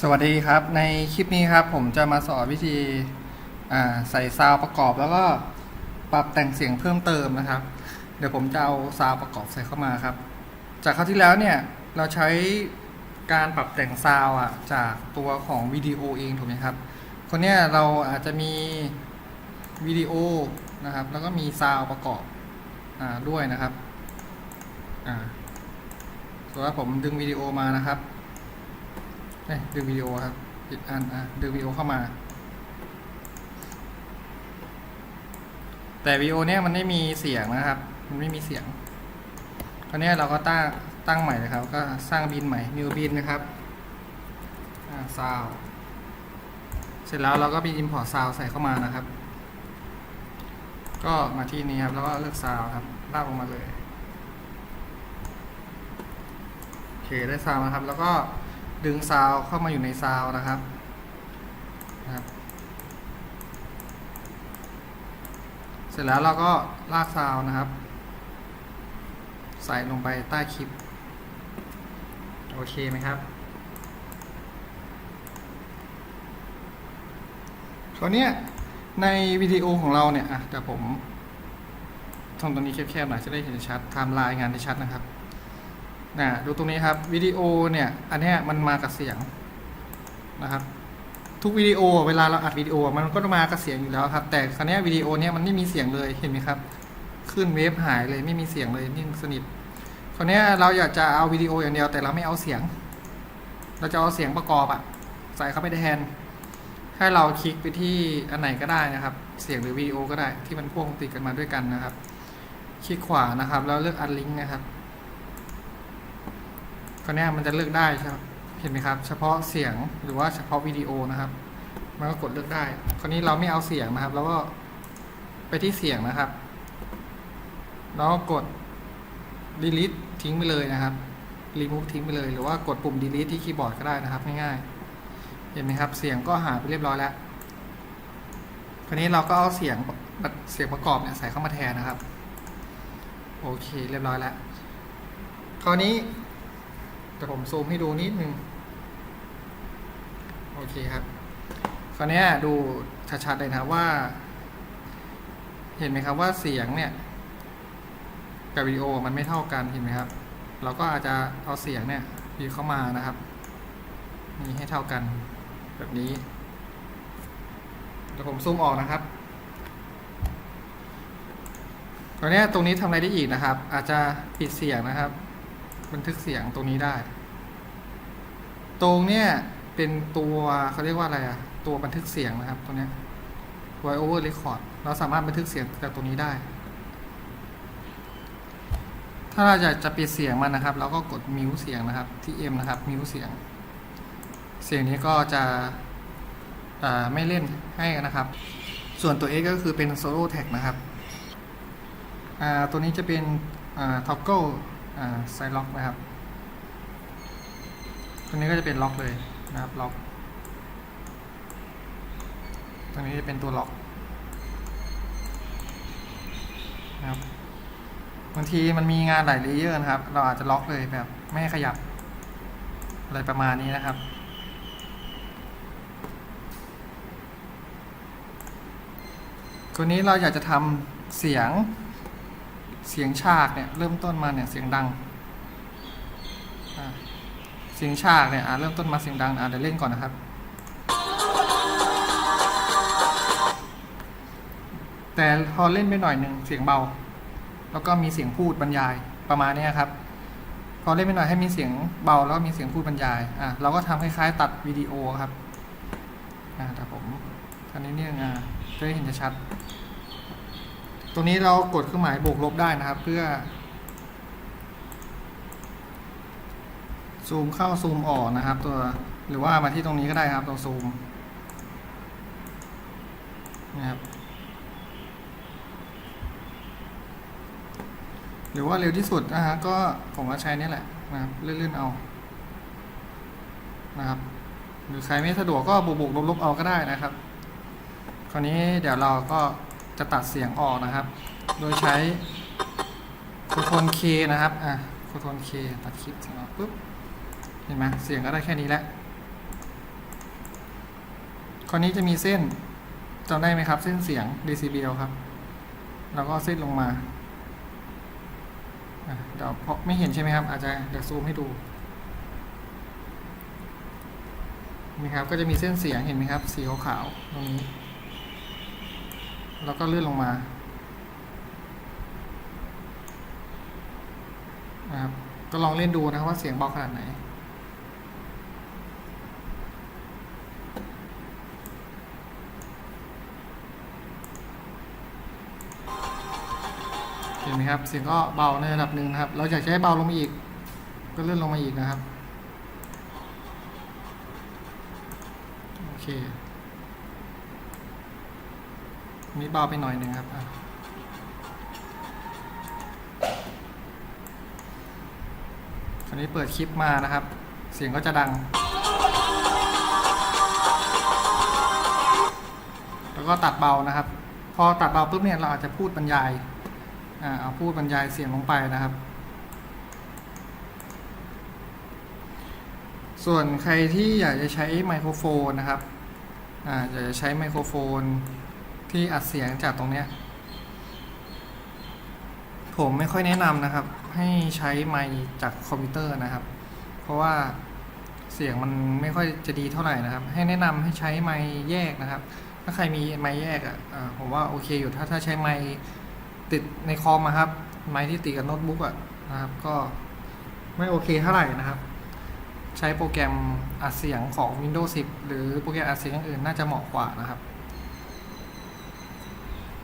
สวัสดีครับ ในคลิปนี้ครับ ผมจะมาสอนวิธีใส่ซาวประกอบแล้วก็ปรับแต่งเสียงเพิ่มเติมนะครับ เดี๋ยวผมจะเอาซาวประกอบใส่เข้ามาครับ จากคราวที่แล้วเนี่ยเราใช้การปรับแต่งซาวอะจากตัวของวิดีโอเองถูกไหมครับ คนเนี้ยเราอาจจะมีวิดีโอนะครับ แล้วก็มีซาวประกอบอด้วยนะครับอ่าสมมติว่าผมดึงวิดีโอมานะครับ เอ้ยดึงวิดีโอครับอีกอันอะดึงวิดีโอเข้ามา แต่วิดีโอเนี้ยมันไม่มีเสียงนะครับ มันไม่มีเสียงคราวนี้เราก็ตั้งตั้งใหม่เลยครับ ก็สร้างบินใหม่ new บินนะครับอ่า sound เสร็จแล้วเราก็มี import sound ใส่เข้ามานะครับ ก็มาที่นี้ครับแล้วก็เลือก sound ครับลากลงมาเลยโอเคได้ sound นะครับแล้วก็ ดึงซาวเข้ามาอยู่ในซาวนะครับนะครับ เสร็จแล้วเราก็ลากซาวนะครับ ใส่ลงไปใต้คลิป โอเคไหมครับคราวนี้ในวิดีโอของเราเนี่ยอะเดี๋ยวผมทำตรงนี้แคบๆหน่อยจะได้เห็นชัดไทม์ไลน์งานได้ชัดนะครับ นะดูตรงนี้ครับวิดีโอเนี่ยอันนี้มันมากับเสียงนะครับ ทุกวิดีโอเวลาเราอัดวิดีโอมันก็มากับเสียงอยู่แล้วครับ แต่ครั้นี้วิดีโอเนี้ยมันไม่มีเสียงเลยเห็นไหมครับ ขึ้นเวฟหายเลยไม่มีเสียงเลยนิ่งสนิทคราวนี้เราอยากจะเอาวิดีโออย่างเดียวแต่เราไม่เอาเสียง เราจะเอาเสียงประกอบอะใส่เข้าไปแทน ให้เราคลิกไปที่อันไหนก็ได้นะครับ เสียงหรือวิดีโอก็ได้ที่มันพ่วงติดกันมาด้วยกันนะครับ คลิกขวานะครับ แล้วเลือกอัดลิงก์นะครับ คราวเนี้ยมันจะเลือกได้ใช่ไหมเห็นไหมครับ เฉพาะเสียงหรือว่าเฉพาะวิดีโอนะครับ มันก็กดเลือกได้ คราวนี้เราไม่เอาเสียงนะครับ แล้วก็ไปที่เสียงนะครับ แล้วก็กด delete ทิ้งไปเลยนะครับ remove ทิ้งไปเลย หรือว่ากดปุ่ม delete ที่คีย์บอร์ดก็ได้นะครับง่ายๆ เห็นไหมครับ เสียงก็หายไปเรียบร้อยแล้ว คราวนี้เราก็เอาเสียงเสียงประกอบเนี่ยใส่เข้ามาแทนนะครับ โอเคเรียบร้อยแล้ว คราวนี้ แต่ผมซูมให้ดูนิดนึง โอเคครับ คราวนี้ดูชัดๆเลยนะว่า เห็นไหมครับว่าเสียงเนี่ย กับวิดีโอมันไม่เท่ากันเห็นไหมครับ เราก็อาจจะเอาเสียงเนี่ยดีเข้ามานะครับ นี่ให้เท่ากันแบบนี้เดี๋ยวผมซูมออกนะครับตอนนี้ตรงนี้ทำอะไรได้อีกนะครับ อาจจะปิดเสียงนะครับ บันทึกเสียงตรงนี้ได้ ตรงเนี้ยเป็นตัวเขาเรียกว่าอะไรอะตัวบันทึกเสียงนะครับตัวเนี้ย voice over record เราสามารถบันทึกเสียงจากตรงนี้ได้ ถ้าเราอยากจะปิดเสียงมันนะครับ เราก็กดมิวเสียงนะครับ ที่ M นะครับมิวเสียง เสียงนี้ก็จะไม่เล่นให้นะครับ ส่วนตัว X ก็คือเป็น solo tag นะครับตัวนี้จะเป็นอ่า toggle ไซล็อกนะครับตัวนี้ก็จะเป็นล็อกเลยนะครับล็อกตัวนี้จะเป็นตัวล็อกนะครับบางทีมันมีงานหลายเลเยอร์นะครับ เราอาจจะล็อกเลยแบบไม่ขยับ อะไรประมาณนี้นะครับ ตัวนี้เราอยากจะทำเสียง เสียงฉากเนี่ยเริ่มต้นมาเนี่ยเสียงดังเสียงฉากเนี่ยอะเริ่มต้นมาเสียงดังอะเดี๋ยวเล่นก่อนนะครับ แต่พอเล่นไปหน่อยหนึ่งเสียงเบา แล้วก็มีเสียงพูดบรรยายประมาณนี้ครับ พอเล่นไปหน่อยให้มีเสียงเบาแล้วก็มีเสียงพูดบรรยายอะเราก็ทำคล้ายๆ ตัดวิดีโอครับอะแต่ผมอันนี้เนี่ยอะจะได้เห็นชัด ตรงนี้เรากดเครื่องหมายบวกลบได้นะครับ เพื่อ ซูมเข้าซูมออกนะครับ ตัวหรือว่ามาที่ตรงนี้ก็ได้ครับตรงซูมนะครับหรือว่าเร็วที่สุดนะฮะก็ผมก็ใช้นี่แหละนะครับเลื่อนๆเอานะครับ หรือใครไม่สะดวกก็บวกๆลบๆเอาก็ได้นะครับ คราวนี้เดี๋ยวเราก็ จะตัดเสียงออกนะครับ โดยใช้คอนโทรล K นะครับอะคอนโทรล K ตัดคลิปเสียงออกปุ๊บเห็นไหมเสียงก็ได้แค่นี้แหละคราวนี้จะมีเส้นจำได้ไหมครับ เส้นเสียง decibel ครับ แล้วก็เส้นลงมาเดี๋ยวเพราะไม่เห็นใช่ไหมครับ อาจจะเดี๋ยวซูมให้ดูนี่ครับก็จะมีเส้นเสียงเห็นไหมครับ สีขาวๆตรงนี้ แล้วก็เลื่อนลงมานะครับก็ลองเล่นดูนะครับว่าเสียงเบาขนาดไหนเห็นไหมครับ เสียงก็เบาในระดับหนึ่งนะครับ เราอยากจะให้เบาลงมาอีก ก็เลื่อนลงมาอีกนะครับ โอเค มีเบาไปหน่อยหนึ่งครับอะคราวนี้เปิดคลิปมานะครับ เสียงก็จะดัง แล้วก็ตัดเบานะครับ พอตัดเบาปุ๊บเนี่ยเราอาจจะพูดบรรยายอ่าเอาพูดบรรยายเสียงลงไปนะครับ ส่วนใครที่อยากจะใช้ไมโครโฟนนะครับอ่าอยากจะใช้ไมโครโฟน ที่อัดเสียงจากตรงเนี้ย ผมไม่ค่อยแนะนำนะครับ ให้ใช้ไมค์จากคอมพิวเตอร์นะครับ เพราะว่าเสียงมันไม่ค่อยจะดีเท่าไหร่นะครับ ให้แนะนำให้ใช้ไมค์แยกนะครับ ถ้าใครมีไมค์แยกอะผมว่าโอเคอยู่ถ้าถ้าใช้ไมค์ติดในคอมอะครับ ไมค์ที่ติดกับโน้ตบุ๊กอะนะครับ ก็ไม่โอเคเท่าไหร่นะครับใช้โปรแกรมอัดเสียงของ Windows 10 หรือโปรแกรมอัดเสียงอื่นน่าจะเหมาะกว่านะครับ